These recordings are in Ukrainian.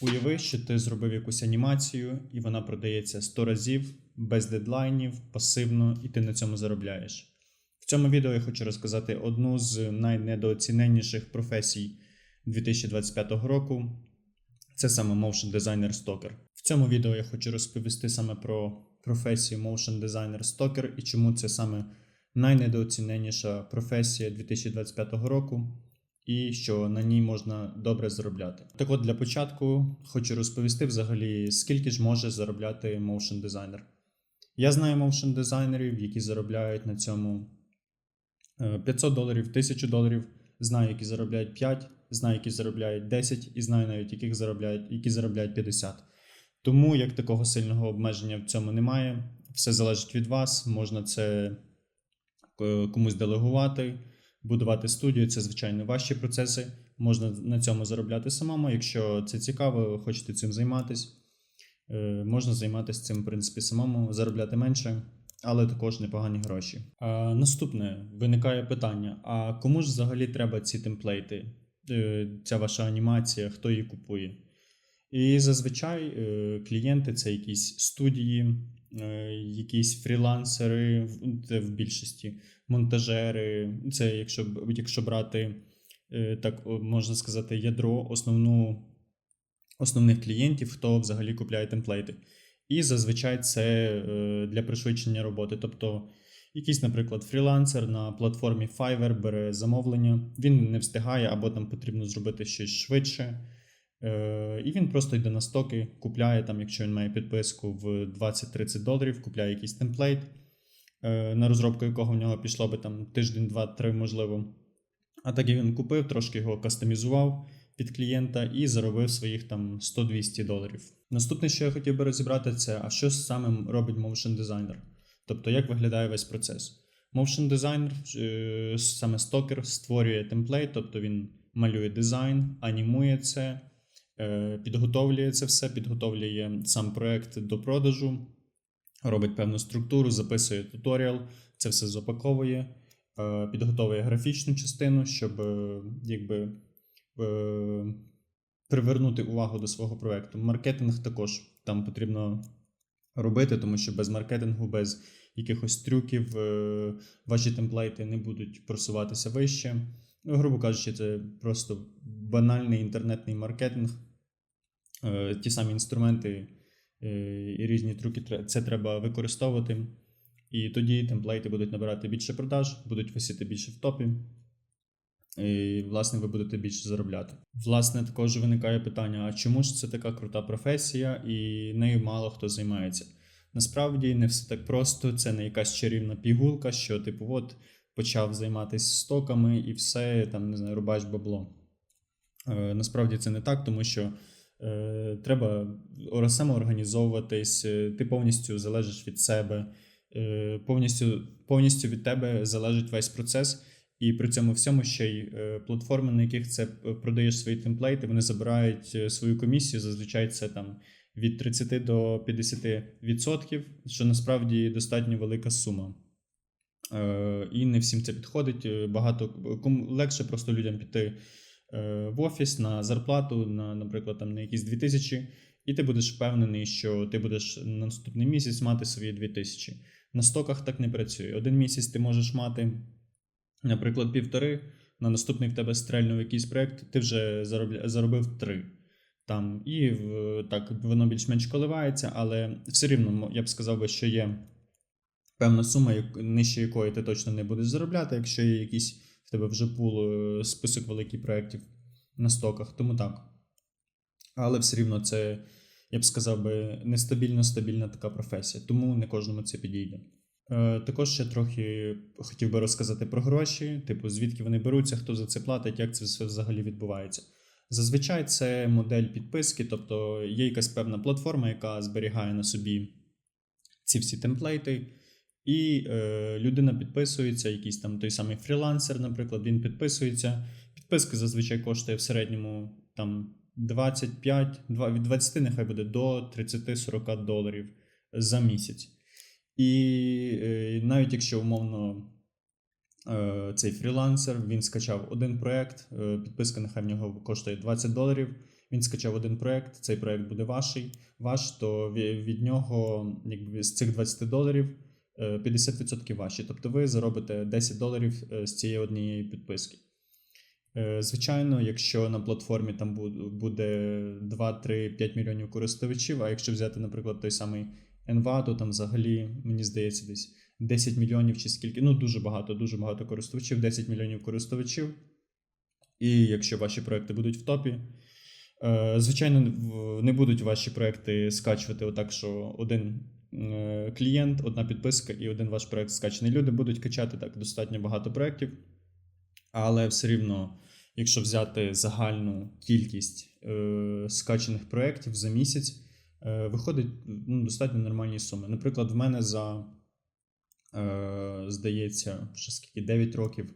Уяви, що ти зробив якусь анімацію, і вона продається 100 разів без дедлайнів, пасивно, і ти на цьому заробляєш. В цьому відео я хочу розказати одну з найнедооціненніших професій 2025 року. Це саме Motion Designer Stalker. В цьому відео я хочу розповісти саме про професію Motion Designer Stalker і чому це саме найнедооціненіша професія 2025 року, і що на ній можна добре заробляти. Так от для початку хочу розповісти взагалі, скільки ж може заробляти motion дизайнер. Я знаю motion дизайнерів, які заробляють на цьому е, 500 доларів, 1000 доларів, знаю, які заробляють 5, знаю, які заробляють 10, і знаю навіть, яких заробляють, які заробляють 50. Тому як такого сильного обмеження в цьому немає. Все залежить від вас. Можна це е, комусь делегувати, будувати студію. Це звичайно важчі процеси. Можна на цьому заробляти самому. Якщо це цікаво, хочете цим займатися. Е, Можна займатися цим, в принципі, самому, заробляти менше, але також непогані гроші. А, наступне виникає питання: а кому ж взагалі треба ці темплейти? Е, Ця ваша анімація, хто її купує? І зазвичай е, клієнти це якісь студії, е, якісь фрілансери, в- це в більшості, монтажери. Це якщо, якщо брати, е, так можна сказати, ядро, основну, основних клієнтів, хто взагалі купляє темплейти. І зазвичай це е, для пришвидшення роботи. Тобто, якийсь, наприклад, фрілансер на платформі Fiverr бере замовлення, він не встигає або там потрібно зробити щось швидше. Е, І він просто йде на стоки, купляє там, якщо він має підписку в 20-30 доларів, купляє якийсь темплейт, е, на розробку якого в нього пішло би там тиждень, два-три, можливо. А так він купив, трошки його кастомізував під клієнта і заробив своїх там 100-200 доларів. Наступне, що я хотів би розібрати, це а що саме робить motion дизайнер? Тобто, як виглядає весь процес. Motion дизайнер, е, саме стокер, створює темплейт, тобто він малює дизайн, анімує це, підготовлює це все, підготовлює сам проект до продажу, робить певну структуру, записує туторіал, це все запаковує, е, підготовує графічну частину, щоб е, якби е, привернути увагу до свого проекту. Маркетинг також там потрібно робити, тому що без маркетингу, без якихось трюків е, ваші темплейти не будуть просуватися вище. Ну, грубо кажучи, це просто банальний інтернетний маркетинг. Е, Ті самі інструменти е, і різні трюки це треба використовувати. І тоді темплейти будуть набирати більше продаж, будуть висіти більше в топі. І, власне, ви будете більше заробляти. Власне, також виникає питання: а чому ж це така крута професія, і нею мало хто займається? Насправді не все так просто, це не якась чарівна пігулка, що, типу, от почав займатися стоками і все, там, не знаю, рубач бабло. Е, насправді це не так, тому що треба ора- самоорганізовуватись, е, ти повністю залежиш від себе, е, повністю, повністю від тебе залежить весь процес. І при цьому всьому ще й е, платформи, на яких це е, продаєш свої темплейти, вони забирають е, свою комісію. Зазвичай це там від 30 до 50 відсотків, що насправді достатньо велика сума. Е, І не всім це підходить. Е, Багато легше просто людям піти е, в офіс на зарплату, на, наприклад, там на якісь 2000, і ти будеш впевнений, що ти будеш на наступний місяць мати свої 2000. На стоках так не працює. Один місяць ти можеш мати, наприклад, півтори, на наступний в тебе стрельнув якийсь проект, ти вже заробив три. Там, і так воно більш-менш коливається, але все рівно я б сказав би, що є певна сума, нижче якої ти точно не будеш заробляти, якщо є якийсь в тебе вже пул е, список великих проєктів на стоках, тому так. Але все рівно це, я б сказав би, нестабільно стабільна така професія, тому не кожному це підійде. Е, також ще трохи хотів би розказати про гроші, типу, звідки вони беруться, хто за це платить, як це все взагалі відбувається. Зазвичай це модель підписки, тобто є якась певна платформа, яка зберігає на собі ці всі темплейти, і е, людина підписується, якийсь там той самий фрілансер, наприклад, він підписується. Підписка зазвичай коштує в середньому там 25, два- від 20 нехай буде до 30-40 доларів за місяць. І е, навіть якщо умовно е, цей фрілансер він скачав один проект, е, підписка нехай в нього коштує 20 доларів. він скачав один проект, цей проект буде ваший, ваш, то від нього, якби з цих 20 доларів, 50% ваші. Тобто ви заробите 10 доларів е, з цієї однієї підписки. Е, Звичайно, якщо на платформі там буде 2, 3, 5 мільйонів користувачів, а якщо взяти, наприклад, той самий Enva, то там взагалі, мені здається, десь 10 мільйонів чи скільки, ну дуже багато, дуже багато користувачів, 10 мільйонів користувачів. І якщо ваші проекти будуть в топі, е, звичайно, не будуть ваші проекти скачувати отак, що один е, клієнт, одна підписка і один ваш проект скачаний. Люди будуть качати так достатньо багато проєктів, але все рівно, якщо взяти загальну кількість е, скачаних проєктів за місяць, е, виходить ну, достатньо нормальні суми. Наприклад, в мене за, е, здається, вже скільки 9 років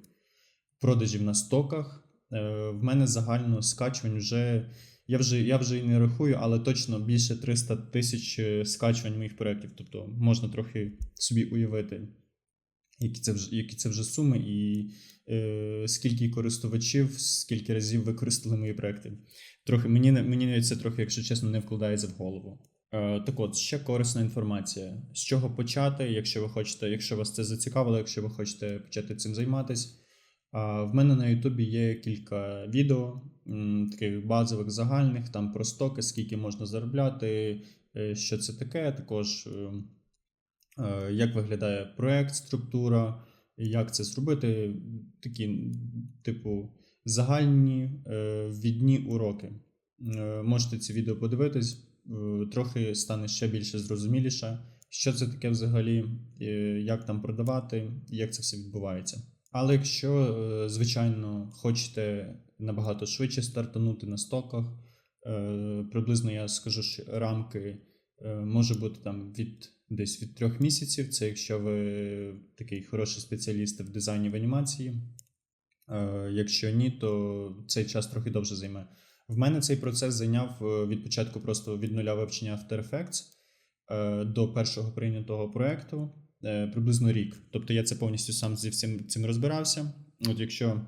продажів на стоках. Е, в мене загально скачувань вже. Я вже, я вже і не рахую, але точно більше 300 тисяч е, скачувань моїх проєктів. Тобто можна трохи собі уявити, які це вже, які це вже суми, і е, скільки користувачів, скільки разів використали мої проекти. Трохи мені не- мені це трохи, якщо чесно, не вкладається в голову. Е, так от, ще корисна інформація. З чого почати, якщо ви хочете, якщо вас це зацікавило, якщо ви хочете почати цим займатися. В мене на Ютубі є кілька відео, таких базових загальних, там про стоки, скільки можна заробляти, е, що це таке, також е, е, як виглядає проект, структура, як це зробити. Такі, типу, загальні е, відні уроки. Можете ці відео подивитись, трохи стане ще більше зрозуміліше, що це таке взагалі, як там продавати, як це все відбувається. Але якщо, е, звичайно, хочете набагато швидше стартанути на стоках, е, приблизно я скажу, що рамки е, може бути там від десь від трьох місяців. Це якщо ви такий хороший спеціаліст в дизайні в анімації. Якщо ні, то цей час трохи довше займе. В мене цей процес зайняв від початку просто від нуля вивчення After Effects до першого прийнятого проекту е, приблизно рік. Тобто я це повністю сам зі всім цим розбирався. От якщо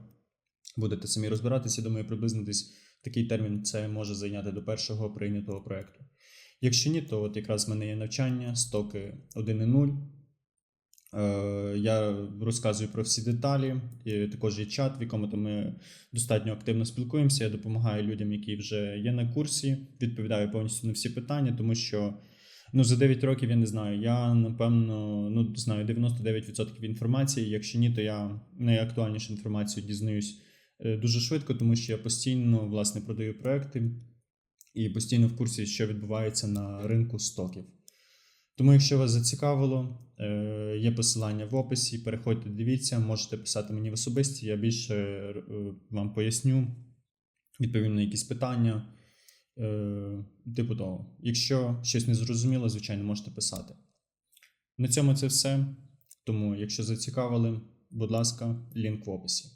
будете самі розбиратися, думаю, приблизно десь такий термін це може зайняти до першого прийнятого проекту. Якщо ні, то от якраз в мене є навчання, стоки 1.0. Е, Я розказую про всі деталі. І також є чат, в якому то ми достатньо активно спілкуємося. Я допомагаю людям, які вже є на курсі, відповідаю повністю на всі питання, тому що ну, за 9 років я не знаю. Я напевно ну, знаю 99% інформації. Якщо ні, то я найактуальнішу інформацію дізнаюсь е, дуже швидко, тому що я постійно власне продаю проекти і постійно в курсі, що відбувається на ринку стоків. Тому, якщо вас зацікавило, е, є посилання в описі. Переходьте, дивіться, можете писати мені в особисті, я більше е, вам поясню, відповім на якісь питання. Е, Типу того, якщо щось не зрозуміло, звичайно, можете писати. На цьому це все. Тому, якщо зацікавили, будь ласка, лінк в описі.